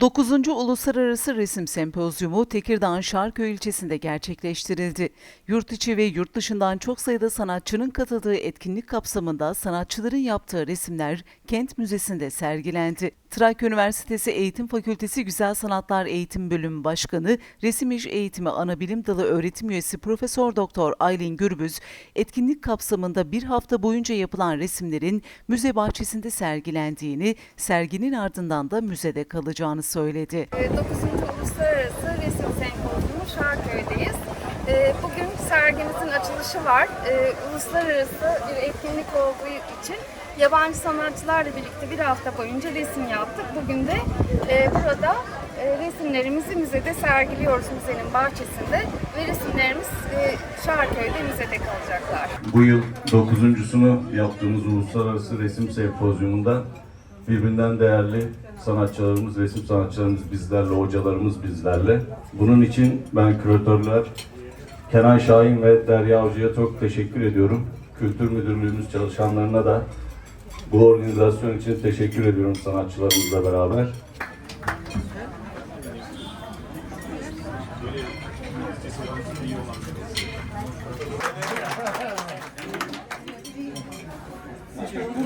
9. Uluslararası Resim Sempozyumu Tekirdağ Şarköy ilçesinde gerçekleştirildi. Yurt içi ve yurt dışından çok sayıda sanatçının katıldığı etkinlik kapsamında sanatçıların yaptığı resimler Kent Müzesi'nde sergilendi. Trakya Üniversitesi Eğitim Fakültesi Güzel Sanatlar Eğitim Bölümü Başkanı, Resim İş Eğitimi Anabilim Dalı Öğretim Üyesi Profesör Doktor Aylin Gürbüz, etkinlik kapsamında bir hafta boyunca yapılan resimlerin müze bahçesinde sergilendiğini, serginin ardından da müzede kalacağını söyledi. 9. Uluslararası Resim Sempozyumu Şarköy'deyiz. Ee, Bugün sergimizin açılışı var. Ee, Uluslararası bir etkinlik olduğu için yabancı sanatçılarla birlikte bir hafta boyunca resim yaptık. Bugün de e, burada e, resimlerimizi müzede sergiliyoruz müzenin bahçesinde ve resimlerimiz e, Şarköy'de müzede kalacaklar. Bu yıl dokuzuncusunu yaptığımız Uluslararası Resim Sempozyumunda birbirinden değerli sanatçılarımız, resim sanatçılarımız bizlerle, hocalarımız bizlerle. Bunun için ben küratörler Kenan Şahin ve Derya Avcı'ya çok teşekkür ediyorum. Kültür Müdürlüğümüz çalışanlarına da bu organizasyon için teşekkür ediyorum sanatçılarımızla beraber.